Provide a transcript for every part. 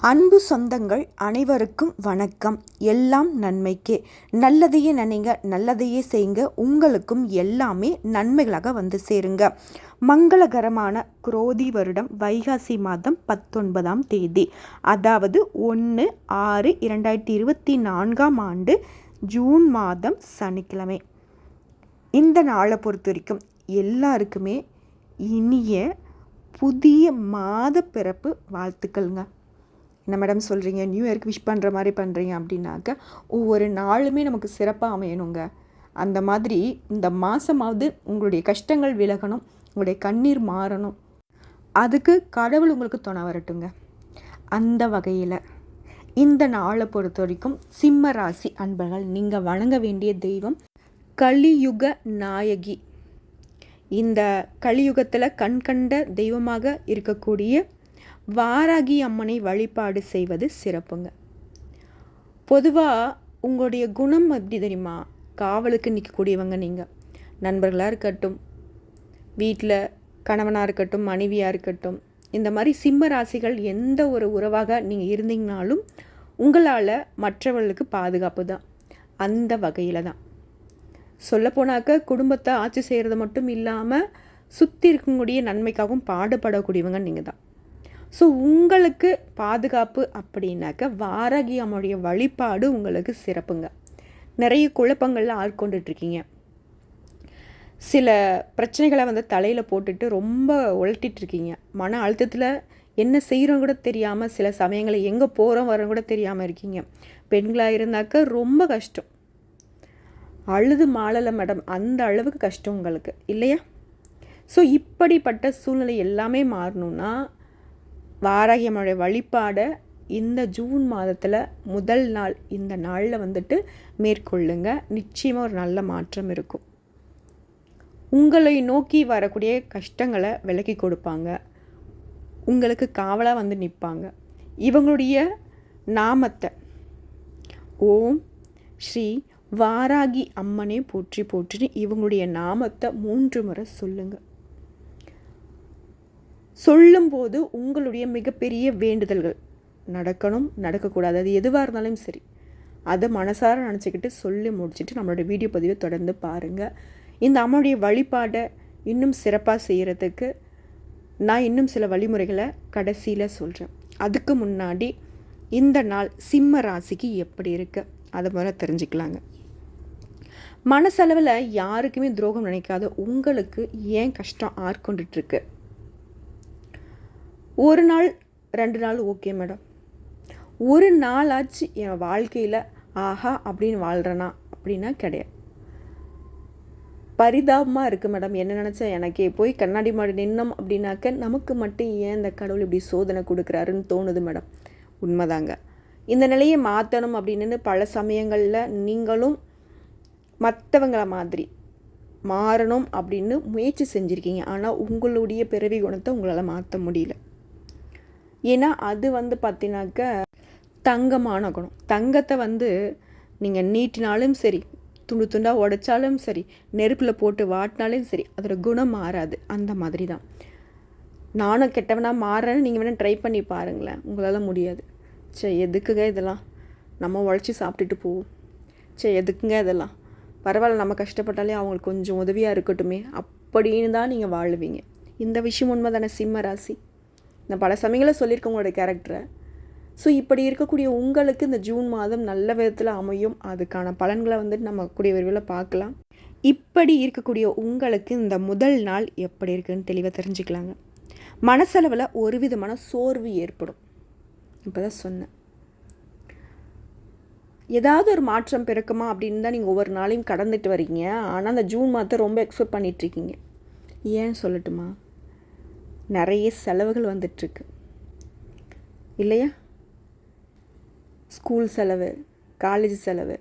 அன்பு சொந்தங்கள் அனைவருக்கும் வணக்கம். எல்லாம் நன்மைக்கே. நல்லதையே நினைங்க நல்லதையே செய்யுங்க. உங்களுக்கும் எல்லாமே நன்மைகளாக வந்து சேருங்க. மங்களகரமான குரோதி வருடம் வைகாசி மாதம் பத்தொன்பதாம் தேதி. அதாவது ஒன்று ஆறு இரண்டாயிரத்தி இருபத்தி நான்காம் ஆண்டு ஜூன் மாதம் சனிக்கிழமை. இந்த நாளை பொறுத்த வரைக்கும் எல்லாருக்குமே இனிய புதிய மாத பிறப்பு வாழ்த்துக்கள்ங்க. என்ன மேடம் சொல்கிறீங்க நியூ இயர்க்கு விஷ் பண்ணுற மாதிரி பண்ணுறீங்க அப்படின்னாக்க ஒவ்வொரு நாளுமே நமக்கு சிறப்பாக அமையணுங்க. அந்த மாதிரி இந்த மாதமாவது உங்களுடைய கஷ்டங்கள் விலகணும் உங்களுடைய கண்ணீர் மாறணும். அதுக்கு கடவுள் உங்களுக்கு துணை வரட்டுங்க. அந்த வகையில் இந்த நாளை பொறுத்த வரைக்கும் சிம்ம ராசி அன்பர்கள் நீங்கள் வணங்க வேண்டிய தெய்வம் கலியுக நாயகி. இந்த கலியுகத்தில் கண்கண்ட தெய்வமாக இருக்கக்கூடிய வாராகி அம்மனை வழிபாடு செய்வது சிறப்புங்க. பொதுவாக உங்களுடைய குணம் எப்படி தெரியுமா? காவலுக்கு நிற்கக்கூடியவங்க நீங்கள் நண்பர்களாக இருக்கட்டும் வீட்டில் கணவனாக இருக்கட்டும் மனைவியாக இருக்கட்டும் இந்த மாதிரி சிம்ம ராசிகள் எந்த ஒரு உறவாக நீங்கள் இருந்தீங்கனாலும் உங்களால் மற்றவர்களுக்கு பாதுகாப்பு தான். அந்த வகையில் தான். சொல்லப்போனாக்க குடும்பத்தை ஆட்சி செய்கிறது மட்டும் இல்லாமல் சுற்றி இருக்கக்கூடிய நன்மைக்காகவும் பாடுபடக்கூடியவங்க நீங்கள் தான். ஸோ உங்களுக்கு பாதுகாப்பு அப்படின்னாக்க வாரகி அம்முடைய வழிபாடு உங்களுக்கு சிறப்புங்க. நிறைய குழப்பங்களில் ஆட்கொண்டுட்ருக்கீங்க சில பிரச்சனைகளை வந்து தலையில் போட்டுட்டு ரொம்ப உழட்டிட்ருக்கீங்க. மன அழுத்தத்தில் என்ன செய்கிறோம் கூட தெரியாமல் சில சமயங்களை எங்கே போகிறோம் வரோம் கூட தெரியாமல் இருக்கீங்க. பெண்களாக இருந்தாக்க ரொம்ப கஷ்டம். அழுது மாளலை மேடம் அந்த அளவுக்கு கஷ்டம் உங்களுக்கு. இல்லையா? ஸோ இப்படிப்பட்ட சூழ்நிலை எல்லாமே வாராகி அம்மனுடைய வழிபாடை இந்த ஜூன் மாதத்தில் முதல் நாள் இந்த நாளில் வந்துட்டு மேற்கொள்ளுங்க. நிச்சயமாக ஒரு நல்ல மாற்றம் இருக்கும். உங்களை நோக்கி வரக்கூடிய கஷ்டங்களை விலக்கி கொடுப்பாங்க. உங்களுக்கு காவலாக வந்து நிற்பாங்க இவங்களுடைய நாமத்தை ஓம் ஸ்ரீ வாராகி அம்மனே போற்றி போற்றி இவங்களுடைய நாமத்தை மூன்று முறை சொல்லுங்கள் சொல்லும்போது உங்களுடைய மிகப்பெரிய வேண்டுதல்கள். நடக்கணும் நடக்கக்கூடாது. அது எதுவாக இருந்தாலும் சரி. அதை மனசார நினச்சிக்கிட்டு சொல்லி முடிச்சுட்டு நம்மளோட வீடியோ பதிவை தொடர்ந்து பாருங்கள் இந்த அம்மாவுடைய வழிபாடை இன்னும் சிறப்பாக செய்கிறதுக்கு நான் இன்னும் சில வழிமுறைகளை கடைசியில் சொல்கிறேன் அதுக்கு முன்னாடி இந்த நாள் சிம்ம ராசிக்கு எப்படி இருக்கு? அதை முதல்ல தெரிஞ்சுக்கலாங்க. மனசளவில் யாருக்குமே துரோகம் நினைக்காத உங்களுக்கு ஏன் கஷ்டம் ஆட்கொண்டுட்ருக்கு ஒரு நாள் ரெண்டு நாள் ஓகே மேடம் ஒரு நாளாச்சு என் வாழ்க்கையில் ஆஹா அப்படின்னு வாழ்கிறேனா அப்படின்னா கிடையாது. பரிதாபமாக இருக்குது மேடம் என்ன நினச்சா எனக்கே போய் கண்ணாடி மாடி நின்னோம் அப்படின்னாக்க நமக்கு மட்டும் ஏன் இந்த கடவுள் இப்படி சோதனை கொடுக்குறாருன்னு தோணுது மேடம் உண்மைதாங்க. இந்த நிலையை மாற்றணும் அப்படின்னு பல சமயங்களில் நீங்களும் மற்றவங்கள மாதிரி மாறணும் அப்படின்னு முயற்சி செஞ்சுருக்கீங்க. ஆனால் உங்களுடைய பிறவி குணத்தை உங்களால் மாற்ற முடியல. ஏன்னா அது வந்து பார்த்தினாக்க தங்கமான குணம். தங்கத்தை வந்து நீங்கள் நீட்டினாலும் சரி துண்டு துண்டாக உடைச்சாலும் சரி நெருப்பில் போட்டு வாட்டினாலும் சரி அதோட குணம் மாறாது. அந்த மாதிரி தான் நானும் கெட்டவனாக மாறேன்னு நீங்கள் வேணால் ட்ரை பண்ணி பாருங்களேன். உங்களால் முடியாது. சரி எதுக்குங்க இதெல்லாம்? நம்ம உழைச்சி சாப்பிட்டுட்டு போவோம். சரி எதுக்குங்க இதெல்லாம்? பரவாயில்ல நம்ம கஷ்டப்பட்டாலே அவங்களுக்கு கொஞ்சம் உதவியாக இருக்கட்டுமே. அப்படின்னு தான் நீங்கள் வாழுவீங்க. இந்த விஷயம் உண்மை தானே சிம்ம ராசி. நான் பல சமயங்களில் சொல்லியிருக்கேன் உங்களோட கேரக்டரை ஸோ இப்படி இருக்கக்கூடிய உங்களுக்கு இந்த ஜூன் மாதம் நல்ல விதத்தில் அமையும். அதுக்கான பலன்களை வந்துட்டு நம்ம கூடிய விரைவில் பார்க்கலாம். இப்படி இருக்கக்கூடிய உங்களுக்கு இந்த முதல் நாள் எப்படி இருக்குன்னு தெளிவாக தெரிஞ்சுக்கலாங்க. மனசளவில் ஒரு விதமான சோர்வு ஏற்படும். இப்போ தான் சொன்னேன். ஏதாவது ஒரு மாற்றம் பிறக்குமா அப்படின்னு தான் நீங்கள் ஒவ்வொரு நாளையும் கடந்துட்டு வரீங்க ஆனால் அந்த ஜூன் மாதத்தை ரொம்ப எக்ஸ்பெக்ட் பண்ணிகிட்ருக்கீங்க ஏன் சொல்லட்டுமா? நிறைய செலவுகள் வந்துட்டுருக்கு இல்லையா? ஸ்கூல் செலவு காலேஜ் செலவு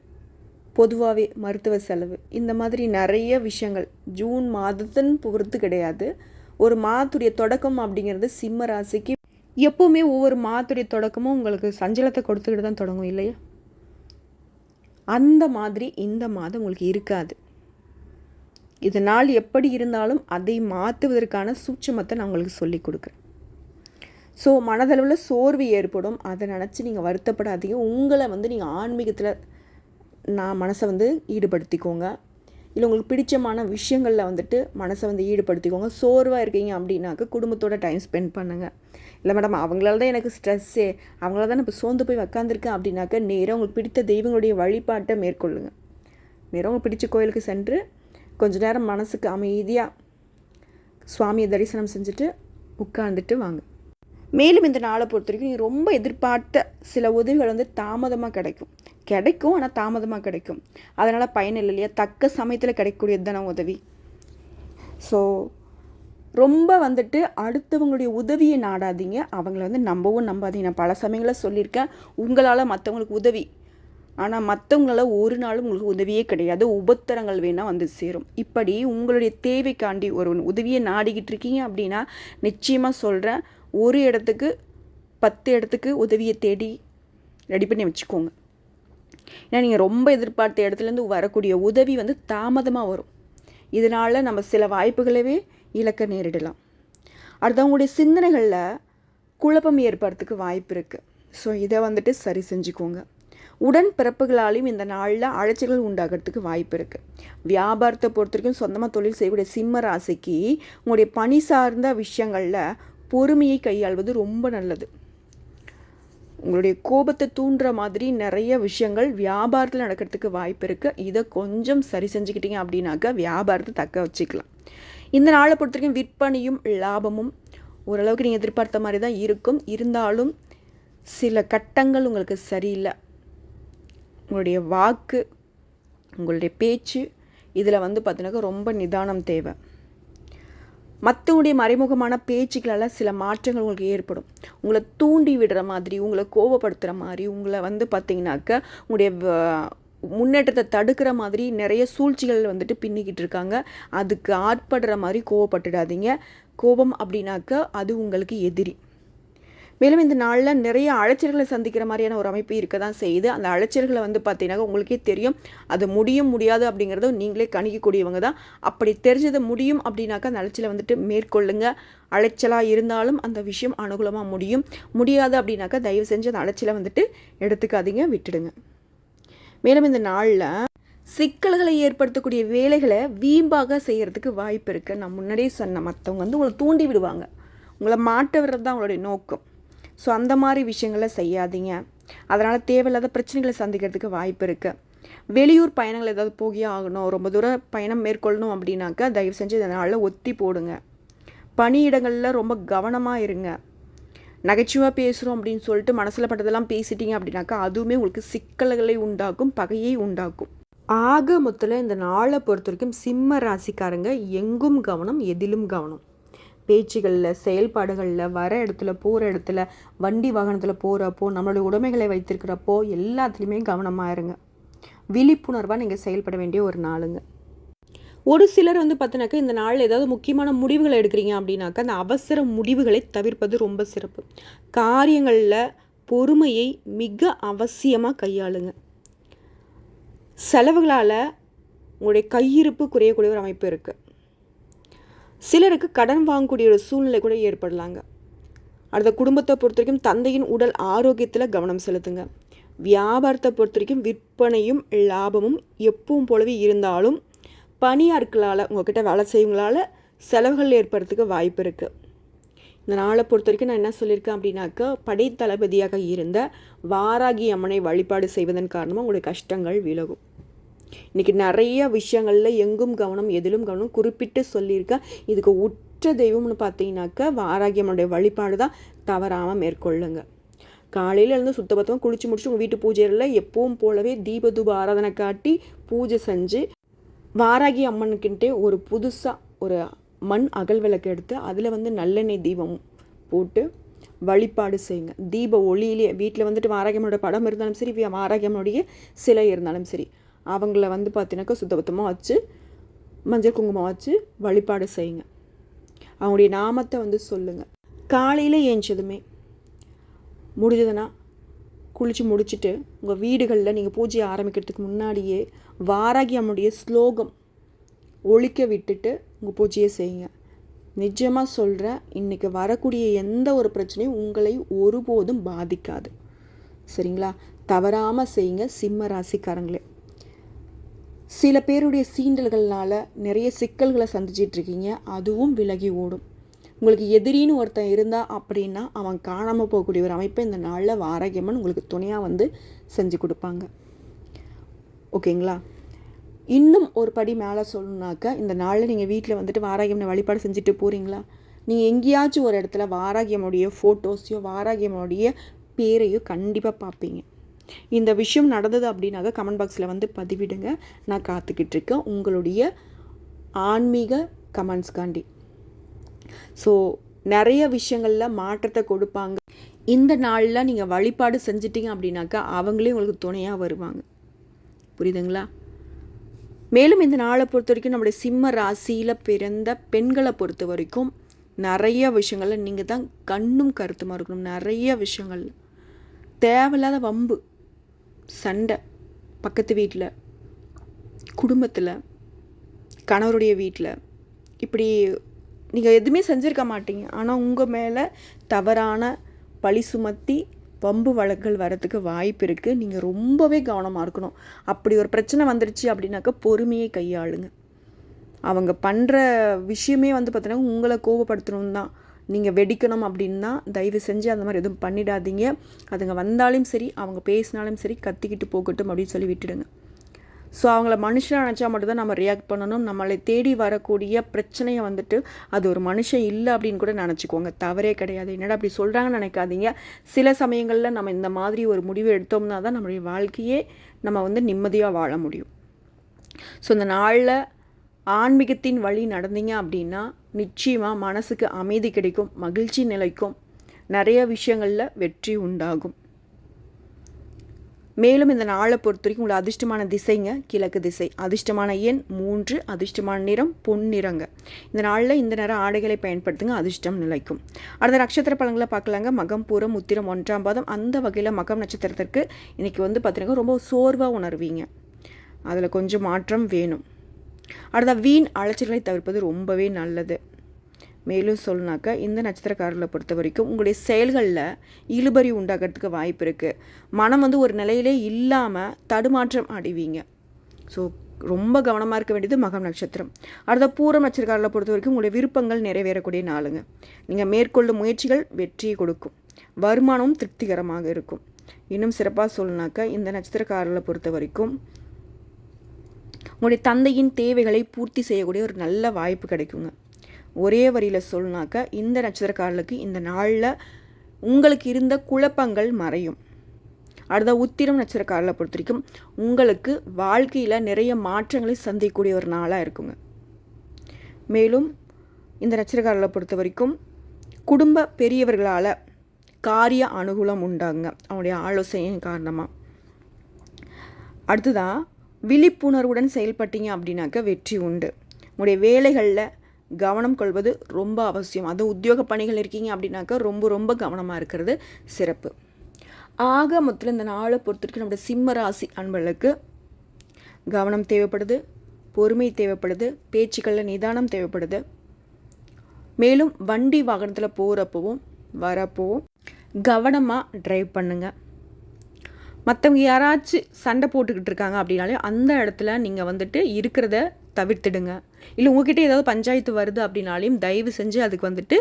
பொதுவாகவே மருத்துவ செலவு இந்த மாதிரி நிறைய விஷயங்கள். ஜூன் மாதத்தின் பொறுத்து கிடையாது. ஒரு மாதத்துடைய தொடக்கம் அப்படிங்கிறது சிம்ம ராசிக்கு எப்போவுமே ஒவ்வொரு மாதத்துடைய தொடக்கமும் உங்களுக்கு சஞ்சலத்தை கொடுத்துக்கிட்டு தான் தொடங்கும் இல்லையா? அந்த மாதிரி இந்த மாதம் உங்களுக்கு இருக்காது. இதனால் எப்படி இருந்தாலும் அதை மாற்றுவதற்கான சூட்சமத்தை நான் உங்களுக்கு சொல்லி கொடுக்குறேன். ஸோ மனதளவில் சோர்வு ஏற்படும். அதை நினச்சி நீங்கள் வருத்தப்படாதீங்க. உங்களை வந்து நீங்கள் ஆன்மீகத்தில் நான் மனசை வந்து ஈடுபடுத்திக்கோங்க. இல்லை உங்களுக்கு பிடிச்சமான விஷயங்களில் வந்துட்டு மனசை வந்து ஈடுபடுத்திக்கோங்க. சோர்வாக இருக்கீங்க அப்படின்னாக்க குடும்பத்தோட டைம் ஸ்பெண்ட் பண்ணுங்கள் இல்லை மேடம் அவங்களால தான் எனக்கு ஸ்ட்ரெஸ்ஸே அவங்களால தான் நான் இப்போ சோர்ந்து போய் உக்காந்துருக்கேன் அப்படின்னாக்க நேராக உங்களுக்கு பிடித்த தெய்வங்களுடைய வழிபாட்டை மேற்கொள்ளுங்க. நேராக உங்களுக்கு பிடிச்ச கோயிலுக்கு சென்று கொஞ்ச நேரம் மனசுக்கு அமைதியாக சுவாமியை தரிசனம் செஞ்சுட்டு உட்காந்துட்டு வாங்க. மேலும் இந்த நாளை பொறுத்த வரைக்கும் நீங்கள் ரொம்ப எதிர்பார்த்த சில உதவிகள் வந்து தாமதமாக கிடைக்கும். கிடைக்கும் ஆனால் தாமதமாக கிடைக்கும். அதனால் பயன் இல்லை இல்லையா? தக்க சமயத்தில் கிடைக்கக்கூடியது தானே உதவி. ஸோ ரொம்ப வந்துட்டு அடுத்தவங்களுடைய உதவியை நாடாதீங்க. அவங்கள வந்து நம்பவும் நம்பாதீங்க. நான் பல சமயங்களில் சொல்லியிருக்கேன். உங்களால் மற்றவங்களுக்கு உதவி ஆனால் மற்றவங்களால ஒரு நாளும் உங்களுக்கு உதவியே கிடையாது. உபத்திரங்கள் வேணால் வந்து சேரும். இப்படி உங்களுடைய தேவைக்காண்டி ஒரு உதவியை நாடிக்கிட்டு இருக்கீங்க அப்படின்னா நிச்சயமாக சொல்கிறேன் ஒரு இடத்துக்கு பத்து இடத்துக்கு உதவியை தேடி ரெடி பண்ணி வச்சுக்கோங்க. ஏன்னா நீங்கள் ரொம்ப எதிர்பார்த்த இடத்துலேருந்து வரக்கூடிய உதவி வந்து தாமதமாக வரும். இதனால் நம்ம சில வாய்ப்புகளவே இழக்க நேரிடலாம். அடுத்தவங்களுடைய சிந்தனைகளில் குழப்பம் ஏற்படுறதுக்கு வாய்ப்பு இருக்குது ஸோ இதை வந்துட்டு சரி செஞ்சுக்கோங்க. உடன் பிறப்புகளாலையும் இந்த நாளில் அழைச்சிகள் உண்டாகிறதுக்கு வாய்ப்பு இருக்குது வியாபாரத்தை பொறுத்த வரைக்கும் சொந்தமாக தொழில் செய்யக்கூடிய சிம்ம ராசிக்கு உங்களுடைய பணி சார்ந்த விஷயங்களில் பொறுமையை கையாள்வது ரொம்ப நல்லது. உங்களுடைய கோபத்தை தூண்டுற மாதிரி நிறைய விஷயங்கள் வியாபாரத்தில் நடக்கிறதுக்கு வாய்ப்பு இருக்குது இதை கொஞ்சம் சரி செஞ்சுக்கிட்டீங்க அப்படின்னாக்கா வியாபாரத்தை தக்க வச்சுக்கலாம். இந்த நாளை பொறுத்த வரைக்கும் விற்பனையும் லாபமும் ஓரளவுக்கு நீங்கள் எதிர்பார்த்த மாதிரி தான் இருக்கும். இருந்தாலும் சில கட்டங்கள் உங்களுக்கு சரியில்லை. உங்களுடைய வாக்கு உங்களுடைய பேச்சு இதில் வந்து பார்த்தீங்கன்னாக்கா ரொம்ப நிதானம் தேவை. மற்றவங்களுடைய மறைமுகமான பேச்சுக்களால் சில மாற்றங்கள் உங்களுக்கு ஏற்படும். உங்களை தூண்டி விடுற மாதிரி உங்களை கோபப்படுத்துகிற மாதிரி உங்களை வந்து பார்த்தீங்கன்னாக்கா உங்களுடைய முன்னேற்றத்தை தடுக்கிற மாதிரி நிறைய சூழ்ச்சிகள் வந்துட்டு பின்னிக்கிட்டு இருக்காங்க. அதுக்கு ஆட்படுற மாதிரி கோவப்பட்டுடாதீங்க. கோபம் அப்படின்னாக்க அது உங்களுக்கு எதிரி. மேலும் இந்த நாளில் நிறைய அழைச்சல்களை சந்திக்கிற மாதிரியான ஒரு அமைப்பு இருக்க தான் செய்யுது. அந்த அழைச்சல்களை வந்து பார்த்தீங்கன்னா உங்களுக்கே தெரியும். அது முடியும் முடியாது அப்படிங்கிறத நீங்களே கணிக்கக்கூடியவங்க தான் அப்படி தெரிஞ்சது முடியும் அப்படின்னாக்கா அந்த அழைச்சலை வந்துட்டு மேற்கொள்ளுங்க. அலைச்சலாக இருந்தாலும் அந்த விஷயம் அனுகூலமாக முடியும். முடியாது அப்படின்னாக்கா தயவு செஞ்சு அந்த அலைச்சலை வந்துட்டு எடுத்துக்காதீங்க விட்டுடுங்க. மேலும் இந்த நாளில் சிக்கல்களை ஏற்படுத்தக்கூடிய வேலைகளை வீம்பாக செய்கிறதுக்கு வாய்ப்பு இருக்குது நான் முன்னாடியே சொன்ன மற்றவங்க வந்து உங்களை தூண்டி விடுவாங்க. உங்களை மாட்ட விடுறது தான் அவங்களுடைய நோக்கம். ஸோ அந்த மாதிரி விஷயங்களை செய்யாதீங்க. அதனால் தேவையில்லாத பிரச்சனைகளை சந்திக்கிறதுக்கு வாய்ப்பு இருக்குது வெளியூர் பயணங்கள் ஏதாவது போகியே ஆகணும். ரொம்ப தூரம் பயணம் மேற்கொள்ளணும் அப்படின்னாக்கா தயவு செஞ்சு இதனால் ஒத்தி போடுங்க. பணியிடங்களில் ரொம்ப கவனமாக இருங்க. நகைச்சுவாக பேசுகிறோம் அப்படின்னு சொல்லிட்டு மனசில் பட்டதெல்லாம் பேசிட்டீங்க அப்படின்னாக்கா அதுவுமே உங்களுக்கு சிக்கல்களை உண்டாக்கும் பகையை உண்டாக்கும். ஆக மொத்தத்தில் இந்த நாளை பொறுத்த வரைக்கும் சிம்ம ராசிக்காரங்க எங்கும் கவனம் எதிலும் கவனம். பேச்சுகளில் செயல்பாடுகளில் வர இடத்துல போகிற இடத்துல வண்டி வாகனத்தில் போகிறப்போ நம்மளுடைய உடைமைகளை வைத்திருக்கிறப்போ எல்லாத்துலேயுமே கவனமாக இருங்க. விழிப்புணர்வாக நீங்கள் செயல்பட வேண்டிய ஒரு நாளுங்க. ஒரு சிலர் வந்து பார்த்தினாக்கா இந்த நாளில் ஏதாவது முக்கியமான முடிவுகளை எடுக்கிறீங்க அப்படின்னாக்கா அந்த அவசர முடிவுகளை தவிர்ப்பது ரொம்ப சிறப்பு. காரியங்களில் பொறுமையை மிக அவசியமாக கையாளுங்க. செலவுகளால் உங்களுடைய கையிருப்பு குறையக்கூடிய ஒரு அமைப்பு இருக்குது சிலருக்கு கடன் வாங்கக்கூடிய ஒரு சூழ்நிலை கூட ஏற்படலாங்க. அடுத்த குடும்பத்தை பொறுத்த வரைக்கும் தந்தையின் உடல் ஆரோக்கியத்தில் கவனம் செலுத்துங்க. வியாபாரத்தை பொறுத்த வரைக்கும் விற்பனையும் லாபமும் எப்பவும் போலவே இருந்தாலும் பணியாட்களால் உங்ககிட்ட வேலை செய்வங்களால் செலவுகள் ஏற்படுறதுக்கு வாய்ப்பு இருக்குது இந்த நாளை பொறுத்த வரைக்கும் நான் என்ன சொல்லியிருக்கேன் அப்படின்னாக்கா படைத்தளபதியாக இருந்த வாராகி அம்மனை வழிபாடு செய்வதன் காரணமாக உங்களுடைய கஷ்டங்கள் விலகும். இன்றைக்கி நிறைய விஷயங்களில் எங்கும் கவனம் எதிலும் கவனம் குறிப்பிட்டு சொல்லியிருக்கேன் இதுக்கு உற்ற தெய்வம்னு பார்த்தீங்கன்னாக்கா வாராகியம்மனுடைய வழிபாடு தான் தவறாமல் மேற்கொள்ளுங்க. காலையில் இருந்து சுத்தபத்தமாக குளிச்சு முடிச்சு உங்கள் வீட்டு பூஜைகளில் எப்பவும் போலவே தீப தூப ஆராதனை காட்டி பூஜை செஞ்சு வாராகி அம்மனுக்கின்ட்டே ஒரு புதுசாக ஒரு மண் அகல் விளக்கு எடுத்து அதில் வந்து நல்லெண்ணெய் தீபம் போட்டு வழிபாடு செய்யுங்க. தீப ஒளியிலே வீட்டில் வந்துட்டு வாராகியம்மனோட படம் இருந்தாலும் சரி வாராகியம்மனுடைய சிலை இருந்தாலும் சரி. அவங்கள வந்து பார்த்தீங்கன்னாக்கா சுத்தபத்தமாக வச்சு மஞ்சள் குங்குமம் வச்சு வழிபாடு செய்யுங்க. அவங்களுடைய நாமத்தை வந்து சொல்லுங்கள் காலையில் ஏஞ்சதுமே முடிஞ்சதுன்னா குளித்து முடிச்சுட்டு உங்கள் வீடுகளில் நீங்கள் பூஜையை ஆரம்பிக்கிறதுக்கு முன்னாடியே வாராகி அம்முடைய ஸ்லோகம் ஒழிக்க விட்டுட்டு உங்கள் பூஜையை செய்யுங்க. நிஜமாக சொல்கிறேன் இன்றைக்கி வரக்கூடிய எந்த ஒரு பிரச்சனையும் உங்களை ஒருபோதும் பாதிக்காது. சரிங்களா? தவறாமல் செய்யுங்க சிம்ம ராசிக்காரங்களே. சில பேருடைய சீண்டல்கள்னால நிறைய சிக்கல்களை சந்திச்சிட்ருக்கீங்க அதுவும் விலகி ஓடும். உங்களுக்கு எதிரின்னு ஒருத்தன் இருந்தால் அப்படின்னா அவன் காணாமல் போகக்கூடிய ஒரு அமைப்பை இந்த நாளில் வாரகியம்மன் உங்களுக்கு துணையாக வந்து செஞ்சு கொடுப்பாங்க. ஓகேங்களா? இன்னும் ஒரு படி மேலே சொல்லணுனாக்கா இந்த நாளில் நீங்கள் வீட்டில் வந்துட்டு வாராகியம்மனை வழிபாடு செஞ்சுட்டு போகிறீங்களா நீங்கள் எங்கேயாச்சும் ஒரு இடத்துல வாராகியமுடைய ஃபோட்டோஸையோ வாராகியமுடைய பேரையோ கண்டிப்பாக பார்ப்பீங்க. இந்த விஷயம் நடந்தது அப்படின்னாக்க கமெண்ட் பாக்ஸில் வந்து பதிவிடுங்க. நான் காத்துக்கிட்டு இருக்கேன் உங்களுடைய ஆன்மீக கமெண்ட்ஸ்காண்டி ஸோ நிறைய விஷயங்களில் மாற்றத்தை கொடுப்பாங்க. இந்த நாளில் நீங்கள் வழிபாடு செஞ்சிட்டிங்க அப்படின்னாக்கா அவங்களே உங்களுக்கு துணையாக வருவாங்க. புரியுதுங்களா? மேலும் இந்த நாளை பொறுத்த வரைக்கும் நம்முடைய சிம்ம ராசியில் பிறந்த பெண்களை பொறுத்த வரைக்கும் நிறைய விஷயங்களில் நீங்கள் தான் கண்ணும் கருத்துமாக இருக்கணும். நிறைய விஷயங்கள். தேவையில்லாத வம்பு. சண்டை பக்கத்து வீட்டில் குடும்பத்தில் கணவருடைய வீட்டில். இப்படி நீங்கள் எதுவுமே செஞ்சுருக்க மாட்டீங்க. ஆனால் உங்கள் மேலே தவறான பழி சுமத்தி வம்பு வழக்குகள் வரத்துக்கு வாய்ப்பு இருக்குது நீங்கள் ரொம்பவே கவனமாக இருக்கணும். அப்படி ஒரு பிரச்சனை வந்துடுச்சு அப்படின்னாக்கா பொறுமையை கையாளுங்க. அவங்க பண்ணுற விஷயமே வந்து பார்த்தீங்கன்னா உங்களை கோபப்படுத்தணும் தான் நீங்கள் வெடிக்கணும் அப்படின்னா தயவு செஞ்சு அந்த மாதிரி எதுவும் பண்ணிடாதீங்க. அதுங்க வந்தாலும் சரி அவங்க பேசினாலும் சரி கத்திக்கிட்டு போகட்டும் அப்படின்னு சொல்லி விட்டுடுங்க. ஸோ அவங்கள மனுஷனாக நினச்சா மட்டும்தான் நம்ம ரியாக்ட் பண்ணணும். நம்மளை தேடி வரக்கூடிய பிரச்சனையை வந்துட்டு அது ஒரு மனுஷன் இல்லை அப்படின்னு கூட நினச்சிக்கோங்க. தவறே கிடையாது. என்னடா அப்படி சொல்கிறாங்கன்னு நினைக்காதீங்க. சில சமயங்களில் நம்ம இந்த மாதிரி ஒரு முடிவு எடுத்தோம்னா தான் நம்மளுடைய வாழ்க்கையே நம்ம வந்து நிம்மதியாக வாழ முடியும். ஸோ இந்த நாளில் ஆன்மீகத்தின் வழி நடந்தீங்க அப்படின்னா நிச்சயமாக மனசுக்கு அமைதி கிடைக்கும் மகிழ்ச்சி நிலைக்கும். நிறைய விஷயங்களில் வெற்றி உண்டாகும். மேலும் இந்த நாளை பொறுத்த வரைக்கும் உங்களை அதிர்ஷ்டமான திசைங்க கிழக்கு திசை. அதிர்ஷ்டமான எண் மூன்று அதிர்ஷ்டமான நிறம் பொன்னிறங்க இந்த நாளில் இந்த நேரம் ஆடைகளை பயன்படுத்துங்க அதிர்ஷ்டம் நிலைக்கும். அடுத்த நட்சத்திர பழங்களை பார்க்கலாங்க. மகம் பூரம் உத்திரம் ஒன்றாம் பாதம். அந்த வகையில் மகம் நட்சத்திரத்திற்கு இன்றைக்கி வந்து பார்த்தீங்கன்னா ரொம்ப சோர்வாக உணர்வீங்க. அதில் கொஞ்சம் மாற்றம் வேணும். அடுத்த வீண் அலைச்சல்களை தவிர்ப்பது ரொம்பவே நல்லது. மேலும் சொல்லினாக்கா இந்த நட்சத்திரக்காரர்களை பொறுத்த வரைக்கும் உங்களுடைய செயல்களில் இழுபறி உண்டாகிறதுக்கு வாய்ப்பு இருக்குது மனம் வந்து ஒரு நிலையிலே இல்லாமல் தடுமாற்றம் அடைவீங்க. ஸோ ரொம்ப கவனமாக இருக்க வேண்டியது மகம் நட்சத்திரம். அடுத்த பூரம் நட்சத்திரக்காரர்களை பொறுத்த வரைக்கும் உங்களுடைய விருப்பங்கள் நிறைவேறக்கூடிய நாளுங்க. நீங்கள் மேற்கொள்ளும் முயற்சிகள் வெற்றியை கொடுக்கும். வருமானமும் திருப்திகரமாக இருக்கும். இன்னும் சிறப்பாக சொல்லணுனாக்கா இந்த நட்சத்திரக்காரர்களை பொறுத்த வரைக்கும் உங்களுடைய தந்தையின் தேவைகளை பூர்த்தி செய்யக்கூடிய ஒரு நல்ல வாய்ப்பு கிடைக்குங்க. ஒரே வரியில் சொல்லினாக்க இந்த நட்சத்திரக்காரர்களுக்கு இந்த நாளில் உங்களுக்கு இருந்த குழப்பங்கள் மறையும். அடுத்த உத்திரம் நட்சத்திரக்காரர்களை பொறுத்த வரைக்கும் உங்களுக்கு வாழ்க்கையில் நிறைய மாற்றங்களை சந்திக்கக்கூடிய ஒரு நாளாக இருக்குங்க. மேலும் இந்த நட்சத்திரக்காரர்களை பொறுத்த வரைக்கும் குடும்ப பெரியவர்களால் காரிய அனுகூலம் உண்டாங்க அவனுடைய ஆலோசனையின் காரணமாக அடுத்ததாக விழிப்புணர்வுடன் செயல்பட்டீங்க அப்படின்னாக்க வெற்றி உண்டு. உங்களுடைய வேலைகளில் கவனம் கொள்வது ரொம்ப அவசியம். அது உத்தியோக பணிகள் இருக்கீங்க அப்படின்னாக்கா ரொம்ப ரொம்ப கவனமாக இருக்கிறது சிறப்பு. ஆக மொத்தத்தில் இந்த நாளை பொறுத்திருக்கு நம்முடைய சிம்ம ராசி அன்பர்களுக்கு கவனம் தேவைப்படுது பொறுமை தேவைப்படுது பேச்சுக்களில் நிதானம் தேவைப்படுது. மேலும் வண்டி வாகனத்தில் போகிறப்பவும் வரப்போவும் கவனமாக ட்ரைவ் பண்ணுங்கள் மற்றவங்க யாராச்சும் சண்டை போட்டுக்கிட்டு இருக்காங்க அப்படின்னாலே அந்த இடத்துல நீங்கள் வந்துட்டு இருக்கிறத தவிர்த்துடுங்க. இல்லை உங்ககிட்ட ஏதாவது பஞ்சாயத்து வருது அப்படின்னாலையும் தயவு செஞ்சு அதுக்கு வந்துட்டு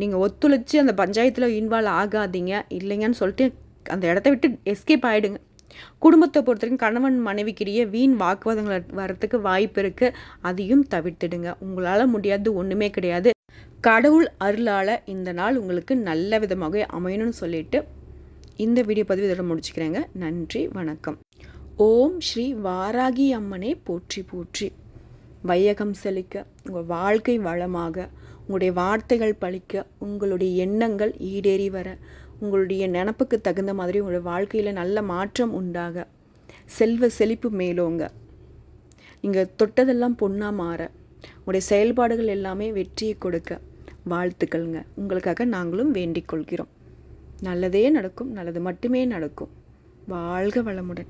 நீங்கள் ஒத்துழைச்சி அந்த பஞ்சாயத்தில் இன்வால்வ் ஆகாதீங்க. இல்லைங்கன்னு சொல்லிட்டு அந்த இடத்த விட்டு எஸ்கேப் ஆகிடுங்க குடும்பத்தை பொறுத்த வரைக்கும் கணவன் மனைவிக்கிடையே வீண் வாக்குவாதங்கள் வரத்துக்கு வாய்ப்பு இருக்குது அதையும் தவிர்த்துடுங்க. உங்களால் முடியாது ஒன்றுமே கிடையாது. கடவுள் அருளால் இந்த நாள் உங்களுக்கு நல்ல விதமாக அமையணும்னு சொல்லிட்டு இந்த வீடியோ பதிவு இதோட முடிச்சுக்கிறேங்க. நன்றி வணக்கம். ஓம் ஸ்ரீ வாராகி அம்மனே போற்றி போற்றி. வையகம் செழிக்க உங்கள் வாழ்க்கை வளமாக உங்களுடைய வார்த்தைகள் பழிக்க உங்களுடைய எண்ணங்கள் ஈடேறி வர உங்களுடைய நினப்புக்கு தகுந்த மாதிரி உங்களுடைய வாழ்க்கையில் நல்ல மாற்றம் உண்டாக செல்வ செழிப்பு மேலோங்க. நீங்கள் தொட்டதெல்லாம் பொண்ணாக மாற உங்களுடைய செயல்பாடுகள் எல்லாமே வெற்றியை கொடுக்க வாழ்த்துக்கள்ங்க. உங்களுக்காக நாங்களும் வேண்டிக் கொள்கிறோம். நல்லதே நடக்கும் நல்லது மட்டுமே நடக்கும். வாழ்க வளமுடன்.